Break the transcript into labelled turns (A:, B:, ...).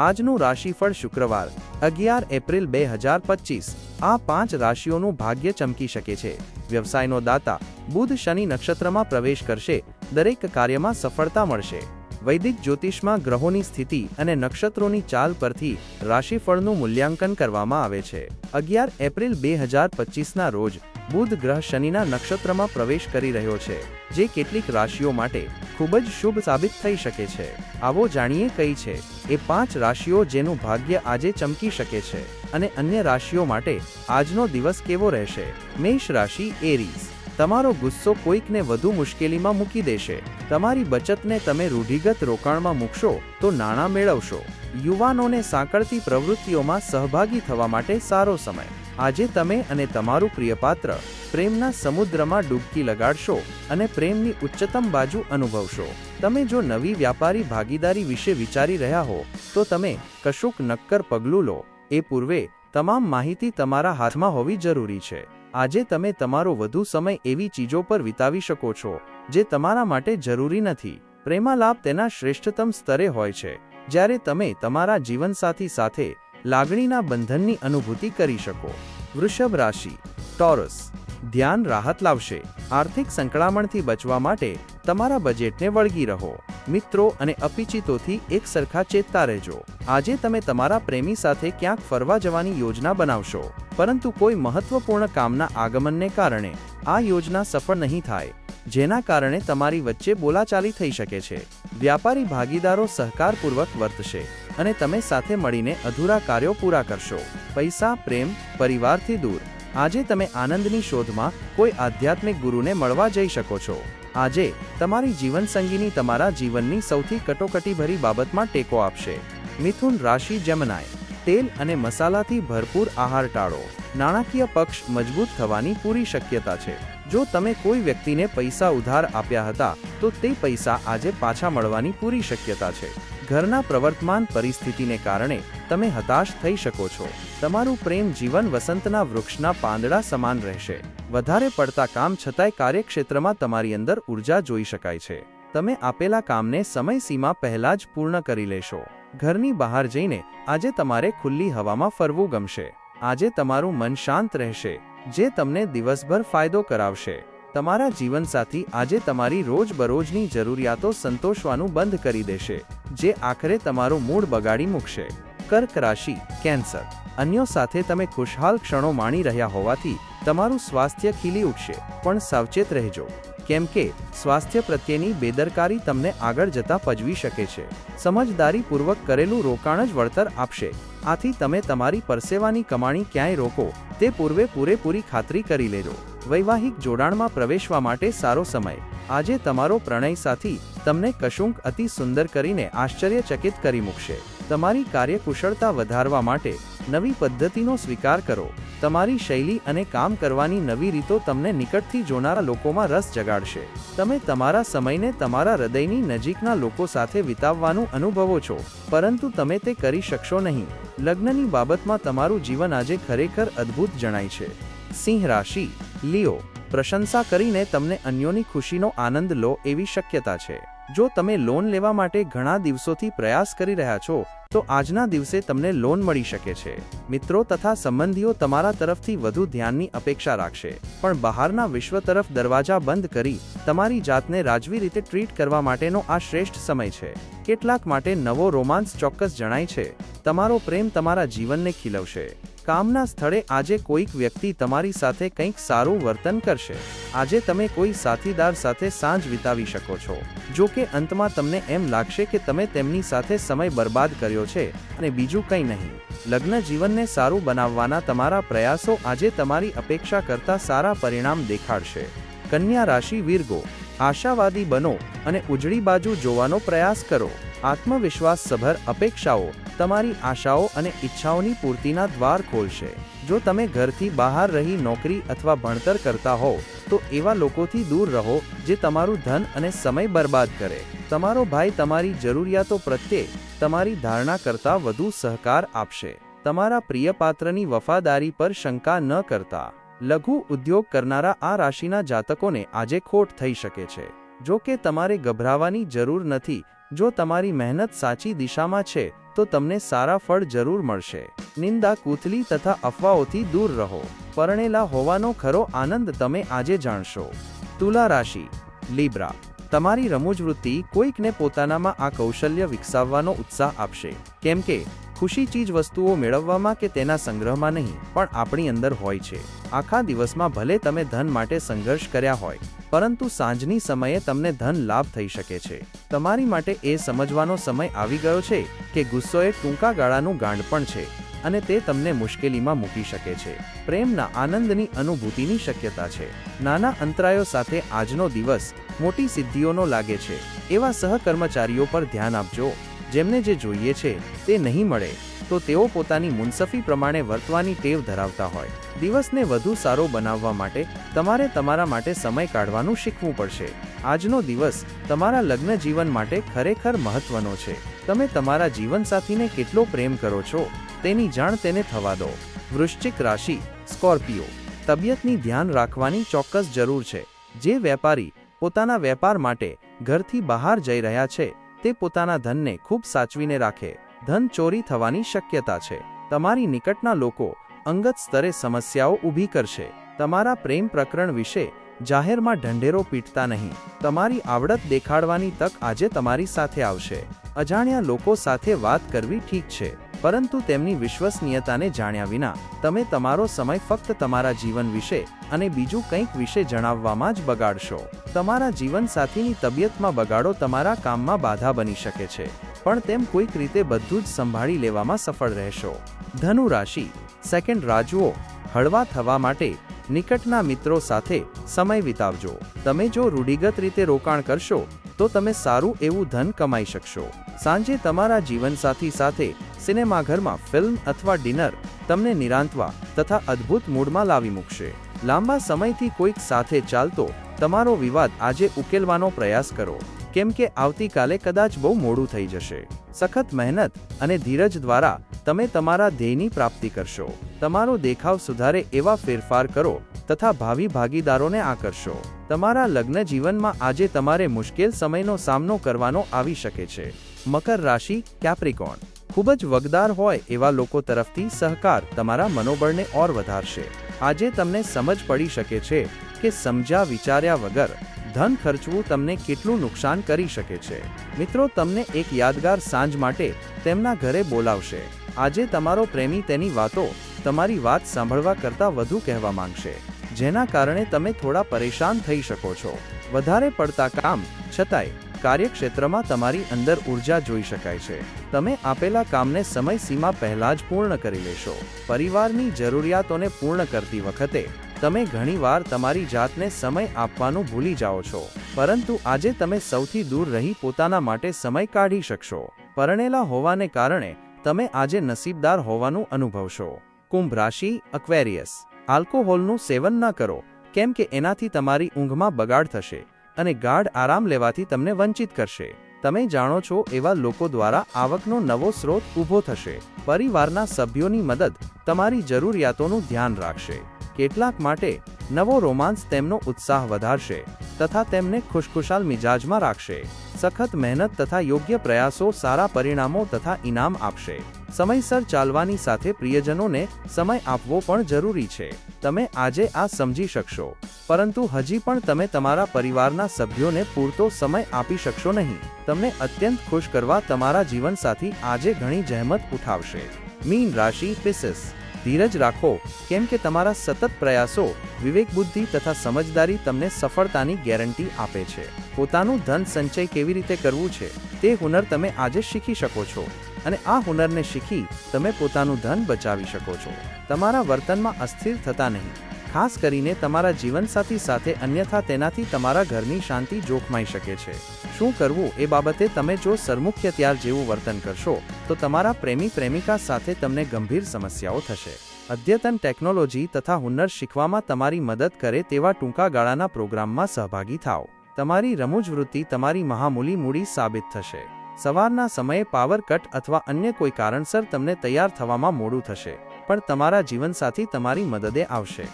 A: આજનું રાશિફળ શુક્રવાર, અગિયાર એપ્રિલ બે હજાર પચીસ. આ પાંચ રાશિઓનું ભાગ્ય ચમકી શકે છે. વ્યવસાયનો દાતા, બુધ શનિ નક્ષત્રમાં પ્રવેશ કરશે, દરેક કાર્યમાં સફળતા મળશે. વૈદિક જ્યોતિષમાં ગ્રહોની સ્થિતિ અને નક્ષત્રોની ચાલ પરથી રાશિફળનું મૂલ્યાંકન કરવામાં આવે છે. અગિયાર એપ્રિલ બે હજાર પચીસના રોજ બુધ ગ્રહ શનિના નક્ષત્રમાં પ્રવેશ કરી રહ્યો છે, જે કેટલીક રાશિઓ માટે ખૂબ જ શુભ સાબિત થઈ શકે છે. આવો જાણીએ કઈ છે, એ પાંચ રાશિઓ જેનું ભાગ્ય આજે ચમકી શકે છે અને અન્ય રાશિઓ માટે આજનો દિવસ કેવો રહેશે? મેષ રાશિ, એરીઝ. તમારો ગુસ્સો કોઈકને વધુ મુશ્કેલીમાં મૂકી દેશે. તમારી બચતને તમે રૂઢિગત રોકાણમાં મૂકશો તો નાણાં મેળવશો. યુવાનોને સાંકળતી પ્રવૃત્તિઓમાં સહભાગી થવા માટે સારો સમય. આજે તમે અને તમારું પ્રિયપાત્ર પ્રેમના સમુદ્રમાં ડૂબકી લગાડશો અને પ્રેમની ઉચ્ચતમ બાજુ અનુભવશો. તમે જો નવી વ્યાપારી ભાગીદારી વિશે વિચારી રહ્યા હો, તો તમે કશુંક નક્કર પગલું લો. એ પૂર્વે, તમામ માહિતી તમારા હાથમાં હોવી જરૂરી છે. આજે તમે તમારો વધુ સમય એવી ચીજો પર વિતાવી શકો છો, જે તમારા માટે જરૂરી નથી. પ્રેમાલાપ તેના શ્રેષ્ઠતમ સ્તરે હોય છે. જ્યારે તમે તમારા જીવનસાથી સાથે લાગણીના બંધનની અનુભૂતિ કરી શકો. વૃષભ રાશિ, ટોરસ, ધ્યાન રાહત લાવશે. આર્થિક સંકળામણથી બચવા માટે તમારા બજેટને વળગી રહો. મિત્રો અને અપિચિતોથી એક સરખા ચેતતા રહેજો. આજે તમે તમારા પ્રેમી સાથે ક્યાંક ફરવા જવાની યોજના બનાવશો, પરંતુ કોઈ મહત્વપૂર્ણ કામના આગમનને કારણે આ યોજના સફળ નહીં થાય, જેના કારણે તમારી વચ્ચે બોલાચાલી થઈ શકે છે. વ્યાપારી ભાગીદારો સહકારપૂર્વક વર્તશે. અને તમે સાથે મળીને અધૂરા કાર્યો પૂરા કરશો. પૈસા, પ્રેમ, પરિવારથી દૂર. આજે તમે આનંદની શોધમાં કોઈ આધ્યાત્મિક ગુરુને મળવા જઈ શકો છો. આજે તમારી જીવનસંગીની તમારા જીવનની સૌથી કટોકટીભરી બાબતમાં ટેકો આપશે. મિથુન રાશિ જમનાય. તેલ અને મસાલાથી ભરપૂર આહાર ટાળો. નાણાકીય પક્ષ મજબૂત થવાની પૂરી શક્યતા છે. જો તમે કોઈ વ્યક્તિને પૈસા ઉધાર આપ્યા હતા, તો તે પૈસા આજે પાછા મળવાની પૂરી શક્યતા છે. ઘરના પ્રવર્તમાન પરિસ્થિતિને કારણે તમે હતાશ થઈ શકો છો. તમારું પ્રેમ જીવન વસંતના વૃક્ષના પાંદડા સમાન રહેશે. વધારે પડતા કામ છતાંય કાર્યક્ષેત્રમાં તમારી અંદર ઊર્જા જોઈ શકાય છે. તમે આપેલા કામને સમયસીમા પહેલા જ પૂર્ણ કરી લેશો. ઘરની બહાર જઈને આજે તમારે ખુલ્લી હવામાં ફરવું ગમશે. આજે તમારું મન શાંત રહેશે, જે તમને દિવસભર ફાયદો કરાવશે. તમારા જીવનસાથી આજે તમારી રોજબરોજની જરૂરિયાતો સંતોષવાનું બંધ કરી દેશે, જે આખરે તમારો મૂડ બગાડી મૂકશે. કર્ક રાશિ, કેન્સર. અન્યો સાથે તમે ખુશહાલ ક્ષણો માણી રહ્યા હોવાથી તમારું સ્વાસ્થ્ય ખીલી ઉઠશે, પણ સાવચેત રહેજો. કેમ કે, સ્વાસ્થ્ય પ્રત્યેની બેદરકારી તમને આગળ જતા પજવી શકે છે. સમજદારીપૂર્વક કરેલું રોકાણ જ વળતર આપશે. આથી તમે તમારી પરસેવાની કમાણી ક્યાંય રોકો, તે પૂર્વે પૂરેપૂરી ખાતરી કરી લેજો. વૈવાહિક જોડાણમાં પ્રવેશવા માટે સારો સમય. આજે તમારો પ્રણય સાથી તમને કશુંક અતિ સુંદર કરીને આશ્ચર્યચકિત કરી મૂકશે. તમારી કાર્યકુશળતા વધારવા માટે નવી પદ્ધતિનો સ્વીકાર કરો. તમારી શૈલી અને કામ કરવાની નવી રીતો તમને નિકટથી જોનારા લોકોમાં રસ જગાડશે. તમે તમારા સમયને તમારા હૃદયની નજીકના લોકો સાથે વિતાવવાનું અનુભવો છો, પરંતુ તમે તે કરી શકશો નહીં. લગ્નની બાબતમાં તમારું જીવન આજે ખરેખર અદ્ભુત જણાય છે. સિંહ રાશિ લિયો, પ્રશંસા કરીને તમને અન્યોની ખુશીનો આનંદ લો એવી શક્યતા છે. જો તમે લોન લેવા માટે ઘણા દિવસોથી પ્રયાસ કરી રહ્યા છો, તો આજના દિવસે તમને લોન મળી શકે છે. મિત્રો તથા સંબંધીઓ તમારા તરફથી વધુ ધ્યાનની અપેક્ષા રાખશે. પણ બહારના વિશ્વ તરફ દરવાજા બંધ કરી, તમારી જાતને રાજવી રીતે ટ્રીટ કરવા માટેનો આ શ્રેષ્ઠ સમય છે. કેટલાક માટે નવો રોમાન્સ ચોક્કસ જણાય છે. તમારો પ્રેમ તમારા જીવનને ખીલવશે. કામના સ્થળે આજે કોઈક વ્યક્તિ તમારી સાથે કંઈક સારું વર્તન કરશે. આજે તમે કોઈ સાથીદાર સાથે સાંજ વિતાવી શકો છો. જો કે અંતમાં તમને એમ લાગશે કે તમે તેમની સાથે સમય બરબાદ કર્યો છે અને બીજું કંઈ નહીં. લગ્ન જીવનને સારું બનાવવાના તમારા પ્રયાસો આજે તમારી અપેક્ષા કરતાં સારા પરિણામ દેખાડશે. કન્યા રાશિ વીરગો, આશાવાદી બનો અને ઉજળી બાજુ જોવાનો પ્રયાસ કરો. આત્મવિશ્વાસ સભર અપેક્ષાઓ તમારી આશાઓ અને ઈચ્છાઓની પૂર્તિના દ્વાર ખોલશે. જો તમે ઘરથી બહાર રહી નોકરી અથવા ભણતર કરતા હો તો એવા લોકોથી દૂર રહો જે તમારું ધન અને સમય બરબાદ કરે. તમારો ભાઈ તમારી જરૂરિયાતો પ્રત્યે તમારી ધારણા કરતાં વધુ સહકાર આપશે. તમારા પ્રિય પાત્રની વફાદારી પર શંકા ન કરતા. લઘુ ઉદ્યોગ કરનારા આ રાશિના જાતકોને આજે ખોટ થઈ શકે છે. જો કે તમારે ગભરાવાની જરૂર નથી. જો તમારી મહેનત સાચી દિશામાં છે તો તમને સારા ફળ જરૂર મળશે. નિંદા કૂથલી તથા અફવાઓથી દૂર રહો. પરણેલા હોવાનો ખરો આનંદ તમે આજે જાણશો. તુલા રાશિ. લીબ્રા. તમારી રમૂજવૃત્તિ કોઈકને પોતાનામાં આ કૌશલ્ય વિકસાવવાનો ઉત્સાહ આપશે. કેમ કે, ખુશી ચીજ વસ્તુઓ મેળવવામાં કે તેના સંગ્રહમાં નહીં, પણ આપણી અંદર હોય છે. આખા દિવસમાં ભલે તમે ધન માટે સંઘર્ષ કર્યા હોય પરંતુ સાંજની સમયે તમને ધન લાભ થઈ શકે છે. તમારી માટે એ સમજવાનો સમય આવી ગયો છે કે ગુસ્સો એ ટૂંકા ગાળાનું ગાંડ પણ છે અને તે તમને મુશ્કેલીમાં મૂકી શકે છે. પ્રેમના આનંદની અનુભૂતિની શક્યતા છે. નાના અંતરાયો સાથે આજનો દિવસ મોટી સિદ્ધિઓનો લાગે છે. એવા સહકર્મચારીઓ પર ધ્યાન આપજો, જેમને જે જોઈએ છે તે નહીં મળે. તો તેઓ પોતાની મુનસફી પ્રમાણે વર્તવાની ટેવ ધરાવતા હોય. દિવસને વધુ સારો બનાવવા માટે તમારે તમારા માટે સમય કાઢવાનું શીખવું પડશે. આજનો દિવસ તમારા લગ્ન જીવન માટે ખરેખર મહત્વનો છે. તમે તમારા જીવનસાથીને કેટલો પ્રેમ કરો છો, તેની જાણ તેને થવા દો. વૃશ્ચિક રાશિ, સ્કોર્પિયો. તબિયતની ધ્યાન રાખવાની ચોક્કસ જરૂર છે. જે વેપારી પોતાના વેપાર માટે ઘરથી બહાર જઈ રહ્યા છે, તે પોતાના ધનને ખૂબ સાચવીને રાખે. ધન ચોરી થવાની શક્યતા છે. તમારી નિકટના લોકો અંગત સ્તરે સમસ્યાઓ ઊભી કરશે. તમારા પ્રેમ પ્રકરણ વિશે જાહેરમાં ઢંઢેરો પીટતા નહીં. તમારી આવડત દેખાડવાની તક આજે તમારી સાથે આવશે. અજાણ્યા લોકો સાથે વાત કરવી ઠીક છે, પરંતુ તેમની વિશ્વસનીયતાને જાણ્યા વિના તમે તમારો સમય ફક્ત તમારા જીવન વિશે અને બીજું કંઈક વિશે જણાવવામાં જ બગાડશો. તમારા જીવનસાથીની તબિયતમાં બગાડો તમારા કામમાં બાધા બની શકે છે. પણ તેમ કોઈક રીતે બધું જ સંભાળી લેવામાં સફળ રહેશો. ધનુ રાશિ સેકન્ડ રાજુઓ, હળવા થવા માટે નિકટના મિત્રો સાથે સમય વિતાવજો. તમે જો રૂઢિગત રીતે રોકાણ કરશો, તો તમે સારું એવું ધન કમાઈ શકશો. સાંજે તમારા જીવનસાથી સાથે સિનેમાઘરમાં ફિલ્મ અથવા ડિનર તમને નિરાંતવા તથા અદ્ભુત મૂડમાં લાવી મૂકશે. લાંબા સમયથી કોઈક સાથે ચાલતો તમારો વિવાદ આજે ઉકેલવાનો પ્રયાસ કરો. કેમ કે આવતીકાલે કદાચ બહુ મોડું થઈ જશે. સખત મહેનત અને ધીરજ દ્વારા તમે તમારા ધ્યેયની પ્રાપ્તિ કરશો. તમારો દેખાવ સુધારે એવા ફેરફાર કરો તથા ભાવિ ભાગીદારોને આકર્ષો. તમારા લગ્ન જીવનમાં આજે તમારે મુશ્કેલ સમયનો સામનો કરવાનો આવી શકે છે. મકર રાશિ, કેપ્રિકોન. ખૂબ જ વગદાર હોય એવા લોકો તરફથી સહકાર તમારા મનોબળને ઓર વધારશે. આજે તમને સમજ પડી શકે છે કે સમજ્યા વિચાર્યા વગર ધન ખર્ચવું તમને કેટલું નુકસાન કરી શકે છે. મિત્રો, તમને એક યાદગાર સાંજ માટે તેમના ઘરે બોલાવશે. આજે તમારો પ્રેમી તેની વાતો, તમારી વાત સાંભળવા કરતાં વધુ કહેવા માંગશે, જેના કારણે તમે થોડા પરેશાન થઈ શકો છો. વધારે પડતા કામ, છતાંય, કાર્યક્ષેત્રમાં તમારી અંદર ઊર્જા જોઈ શકાય છે. તમે આપેલા કામને સમય સીમા પહેલા જ પૂર્ણ કરી લેશો. પરિવારની જરૂરિયાતોને પૂર્ણ કરતી વખતે તમે ઘણીવાર તમારી જાતને સમય આપવાનું ભૂલી જાઓ છો. પરંતુ આજે તમે સૌથી દૂર રહી પોતાના માટે સમય કાઢી શકશો. પરણેલા હોવાને કારણે તમે આજે નસીબદાર હોવાનું અનુભવશો. કુંભ રાશિ અક્વેરિયસ આલ્કોહોલનું સેવન ન કરો, કેમ કે એનાથી તમારી ઊંઘમાં બગાડ થશે અને ગાઢ આરામ લેવાથી તમને વંચિત કરશે. તમે જાણો છો એવા લોકો દ્વારા આવકનો નવો સ્રોત ઊભો થશે. પરિવારના સભ્યોની મદદ તમારી જરૂરિયાતોનું ધ્યાન રાખશે. કેટલાક માટે નવો રોમાન્સ તેમનો ઉત્સાહ વધારશે તથા તેમને ખુશખુશાલ મિજાજમાં રાખશે. સખત મહેનત તથા યોગ્ય પ્રયાસો સારા પરિણામો તથા ઇનામ આપશે. સમયસર ચાલવાની સાથે પ્રિયજનોને સમય આપવો પણ જરૂરી છે. તમે આજે આ સમજી શકશો. પરંતુ હજી પણ તમે તમારા પરિવારના સભ્યોને પૂરતો સમય આપી શકશો નહીં. તમને અત્યંત ખુશ કરવા તમારા જીવનસાથી આજે ઘણી જહેમત ઉઠાવશે. મીન રાશિ પિસિસ ધીરજ રાખો, કેમ કે તમારા સતત પ્રયાસો વિવેક બુદ્ધિ તથા સમજદારી તમને સફળતાની ગેરંટી આપે છે. પોતાનું ધન સંચય કેવી રીતે કરવું છે, તે હુનર તમે આજે શીખી શકો છો અને આ હુનરને શીખી તમે પોતાનું ધન બચાવી શકો છો. તમારા વર્તનમાં અસ્થિર થતા નહીં. ખાસ કરીને તમારા જીવનસાથી સાથે અન્યથા તેનાથી તમારા ઘરની શાંતિ જોખમાઈ શકે છે. શું કરવું એ બાબતે તમે જો સરમુખ્યત્યાર જેવું વર્તન કરશો, તો તમારા પ્રેમી પ્રેમિકા સાથે તમને ગંભીર સમસ્યાઓ થશે. અદ્યતન ટેકનોલોજી તથા હુનર શીખવામાં તમારી મદદ કરે તેવા ટૂંકા ગાળાના પ્રોગ્રામમાં સહભાગી થાઓ. તમારી રમૂજ વૃત્તિ તમારી મહામૂલી મૂડી સાબિત થશે. સવારના સમયે પાવર કટ અથવા અન્ય કોઈ કારણસર તમને તૈયાર થવામાં મોડું થશે, પણ તમારા જીવનસાથી તમારી મદદે આવશે.